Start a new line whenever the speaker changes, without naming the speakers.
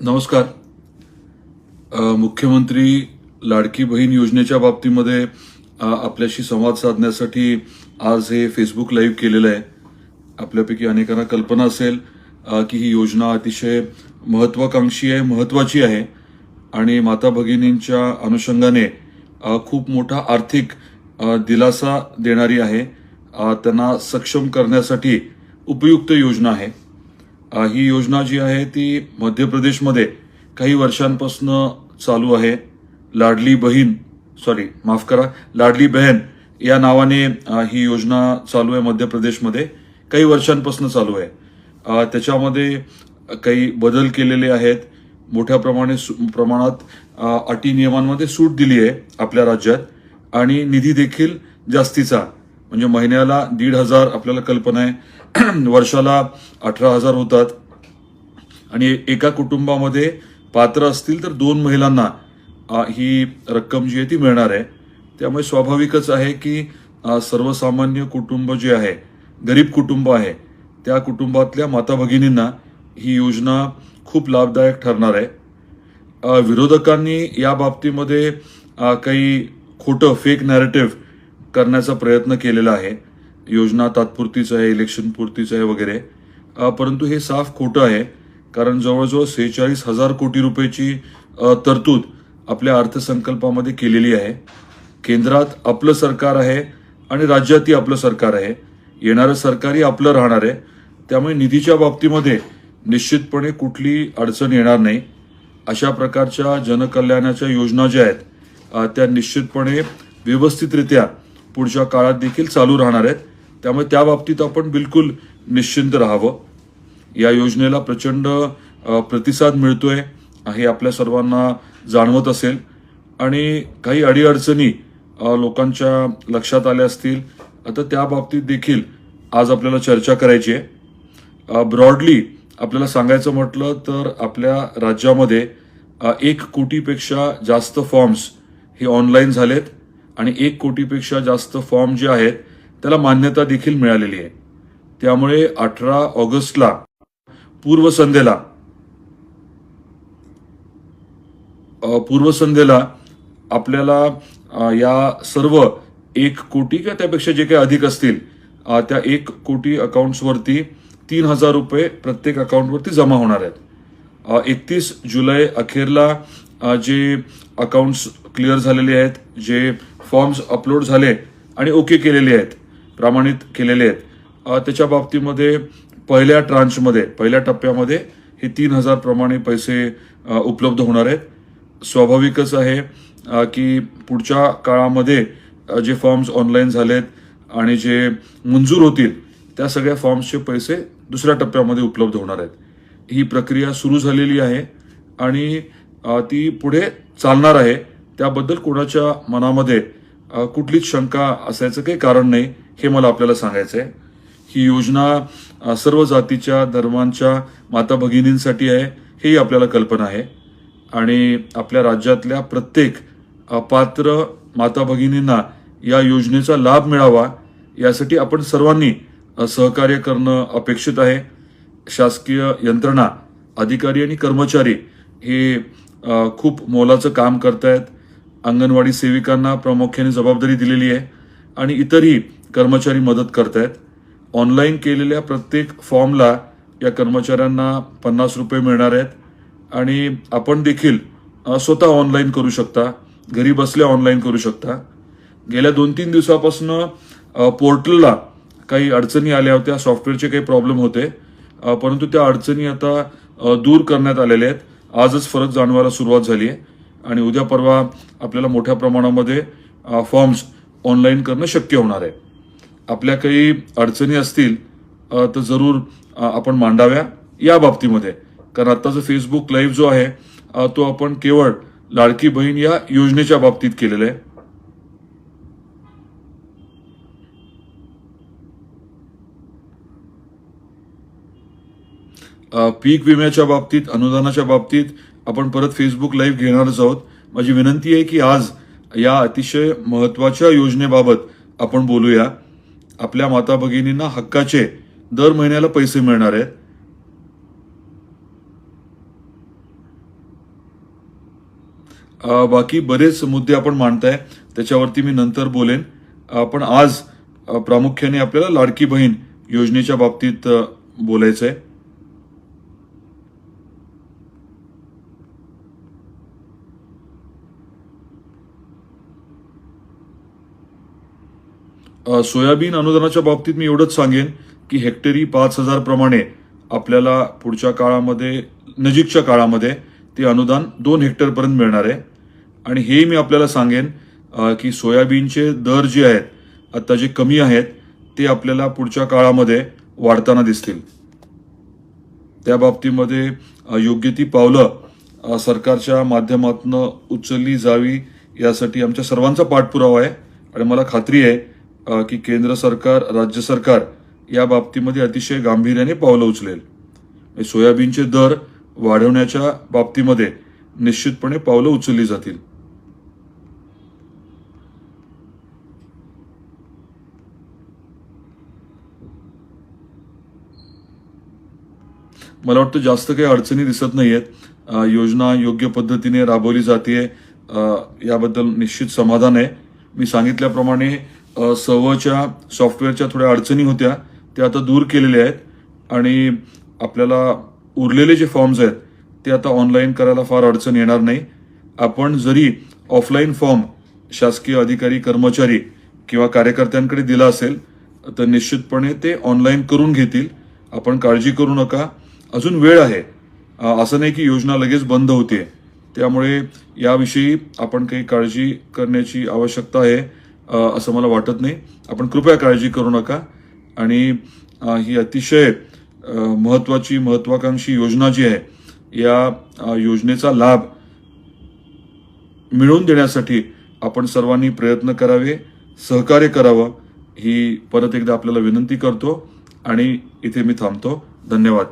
नमस्कार. मुख्यमंत्री लाडकी बहीण योजनेच्या बाबतीमध्ये आपल्याशी संवाद साधण्यासाठी आज हे फेसबुक लाईव्ह केलेलं आहे. आपल्यापैकी अनेकांना कल्पना असेल की ही योजना अतिशय महत्वाकांक्षी आहे महत्वाची आहे. आणि माता भगिनींच्या अनुषंगाने खूप मोठा आर्थिक दिलासा देणारी आहे. त्यांना सक्षम करण्यासाठी उपयुक्त योजना आहे. ही योजना जी आहे ती मध्य प्रदेशमध्ये काही वर्षांपासून चालू आहे. लाडली बहीण सॉरी माफ करा लाडली बहन या नावाने ही योजना चालू आहे मध्य प्रदेशमध्ये काही वर्षांपासून चालू आहे. त्याच्यामध्ये काही बदल केलेले आहेत. मोठ्या प्रमाणे सु- प्रमाणात अटी नियमांमध्ये सूट दिली आहे आपल्या राज्यात. आणि निधी देखील जास्तीचा म्हणजे महिन्याला दीड हजार आपल्याला कल्पना आहे. वर्षाला अठरा हजार होतात. आणि एका कुटुंबामध्ये पात्र असतील तर दोन महिलांना ही रक्कम जी आहे ती मिळणार आहे. त्यामुळे स्वाभाविकच आहे की सर्वसामान्य कुटुंब जे आहे गरीब कुटुंब आहे त्या कुटुंबातल्या माता भगिनींना ही योजना खूप लाभदायक ठरणार आहे. विरोधकांनी या बाबतीमध्ये काही खोटं फेक नॅरेटिव्ह करण्याचा प्रयत्न केलेला आहे. योजना तात्पुरतीच आहे इलेक्शन पुरतीच आहे वगैरे. परंतु हे साफ खोटं आहे. कारण जवळजवळ सेहेचाळीस हजार कोटी रुपयाची तरतूद आपल्या अर्थसंकल्पामध्ये केलेली आहे. केंद्रात आपलं सरकार आहे आणि राज्यातही आपलं सरकार आहे. येणारं सरकारही आपलं राहणार आहे. त्यामुळे निधीच्या बाबतीमध्ये निश्चितपणे कुठली अडचण येणार नाही. अशा प्रकारच्या जनकल्याणाच्या योजना ज्या आहेत त्या निश्चितपणे व्यवस्थितरित्या पुढच्या काळात देखील चालू राहणार आहेत. त्यामुळे त्या बाबतीत आपण बिलकुल निश्चिंत राहावं. या योजनेला प्रचंड प्रतिसाद मिळतोय हे आपल्या सर्वांना जाणवत असेल. आणि काही अडीअडचणी लोकांच्या लक्षात आल्या असतील आता त्या बाबतीत देखील आज आपल्याला चर्चा करायची आहे. ब्रॉडली आपल्याला सांगायचं म्हटलं तर आपल्या राज्यामध्ये एक कोटीपेक्षा जास्त फॉर्म्स हे ऑनलाईन झालेत. आणि एक कोटीपेक्षा जास्त फॉर्म जे आहेत त्याला मान्यता देखील मिळालेली आहे. त्यामुळे अठरा ऑगस्टला पूर्वसंध्येला पूर्वसंध्येला आपल्याला या सर्व एक कोटी किंवा त्यापेक्षा जे काही अधिक असतील त्या एक कोटी अकाउंट्सवरती तीन हजार रुपये प्रत्येक अकाउंटवरती जमा होणार आहेत. एकतीस जुलै अखेरला जे अकाउंट्स क्लिअर झालेले आहेत जे फॉर्म्स अपलोड झाले आणि ओके केलेले आहेत प्रमाणित केलेले आहेत. त्याच्या बाबतीमध्ये पहिल्या ट्रान्चमध्ये पहिल्या टप्प्यामध्ये हे तीन हजार प्रमाणे पैसे उपलब्ध होणार आहेत. स्वाभाविकच आहे की पुढच्या काळामध्ये जे फॉर्म्स ऑनलाईन झालेत आणि जे मंजूर होतील त्या सगळ्या फॉर्म्सचे पैसे दुसऱ्या टप्प्यामध्ये उपलब्ध होणार आहेत. ही प्रक्रिया सुरू झालेली आहे आणि ती पुढे चालणार आहे. त्याबद्दल कोणाच्या मनामध्ये कुठलीच शंका असायचं काही कारण नाही हे मला आपल्याला सांगायचं आहे ही योजना सर्व जातीच्या धर्मांच्या माता भगिनींसाठी आहे हेही आपल्याला कल्पना आहे. आणि आपल्या राज्यातल्या प्रत्येक पात्र माता भगिनींना या योजनेचा लाभ मिळावा यासाठी आपण सर्वांनी सहकार्य करणं अपेक्षित आहे. शासकीय यंत्रणा अधिकारी आणि कर्मचारी हे खूप मोलाचं काम करतायत. अंगणवाडी सेविकांना प्रामुख्याने जबाबदारी दिलेली आहे आणि इतरही कर्मचारी मदत करतायत. ऑनलाईन केलेल्या प्रत्येक फॉर्मला या कर्मचाऱ्यांना पन्नास रुपये मिळणार आहेत. आणि आपण देखील स्वतः ऑनलाईन करू शकता घरी बसल्या ऑनलाईन करू शकता. गेल्या दोन तीन दिवसापासून पोर्टलला काही अडचणी आल्या होत्या सॉफ्टवेअरचे काही प्रॉब्लेम होते परंतु त्या अडचणी आता दूर करण्यात आलेल्या आहेत. आजच फरक जाणवायला सुरुवात झाली आहे. आणि उद्या परवा आपल्याला मोठ्या प्रमाणामध्ये फॉर्म्स ऑनलाईन करणं शक्य होणार आहे. आपल्या काही अडचणी असतील तर जरूर आपण मांडाव्या या बाबतीमध्ये. कारण आत्ताचा फेसबुक लाईव्ह जो आहे तो आपण केवळ लाडकी बहीण या योजनेच्या बाबतीत केलेला आहे. पीक विम्याच्या बाबतीत अनुदानाच्या बाबतीत आपण परत फेसबुक लाईव्ह घेणारच आहोत. माझी विनंती आहे की आज या अतिशय महत्त्वाच्या योजनेबाबत आपण बोलूया. आपल्या माता भगिनींना हक्काचे दर महिन्याला पैसे मिळणार आहेत. बाकी बरेच मुद्दे आपण मांडताय. त्याच्यावरती मी नंतर बोलेन. पण आज प्रामुख्याने आपल्याला लाडकी बहीण योजनेच्या बाबतीत बोलायचं आहे सोयाबीन अनुदानाच्या बाबतीत मी एवढंच सांगेन की हेक्टरी पाच हजार प्रमाणे आपल्याला पुढच्या काळामध्ये नजीकच्या काळामध्ये ते अनुदान दोन हेक्टरपर्यंत मिळणार आहे. आणि हे मी आपल्याला सांगेन की सोयाबीनचे दर जे आहेत आता जे कमी आहेत ते आपल्याला पुढच्या काळामध्ये वाढताना दिसतील. त्या बाबतीमध्ये योग्य ती पावलं सरकारच्या माध्यमातून उचलली जावी यासाठी आमच्या सर्वांचा पाठपुरावा आहे. आणि मला खात्री आहे की केंद्र सरकार राज्य सरकार या बाबतीमध्ये अतिशय गांभीर्याने पावलं उचलेल. म्हणजे सोयाबीनचे दर वाढवण्याच्या बाबतीमध्ये निश्चितपणे पावलं उचलली जातील. मला वाटतं जास्त काही अडचणी दिसत नाहीयेत. योजना योग्य पद्धतीने राबवली जाते याबद्दल निश्चित समाधान आहे. मी सांगितल्याप्रमाणे सवच्या सॉफ्टवेअरच्या थोड्या अडचणी होत्या त्या आता दूर केलेल्या आहेत आणि आपल्याला उरलेले जे फॉर्म्स आहेत ते आता ऑनलाईन करायला फार अडचण येणार नाही. आपण जरी ऑफलाईन फॉर्म शासकीय अधिकारी कर्मचारी किंवा कार्यकर्त्यांकडे दिला असेल तर निश्चितपणे ते ऑनलाईन करून घेतील. आपण काळजी करू नका. अजून वेळ आहे. असं नाही की योजना लगेच बंद होते त्यामुळे याविषयी आपण काही काळजी करण्याची आवश्यकता आहे. असं मला वाटत नाही. आपण कृपया काळजी करू नका. आणि ही अतिशय महत्त्वाची महत्वाची महत्वाकांक्षी योजना जी आहे या योजनेचा लाभ मिळवून देण्यासाठी आपण सर्वांनी प्रयत्न करावे सहकार्य करावं ही परत एकदा आपल्याला विनंती करतो. आणि इथे मी थांबतो. धन्यवाद.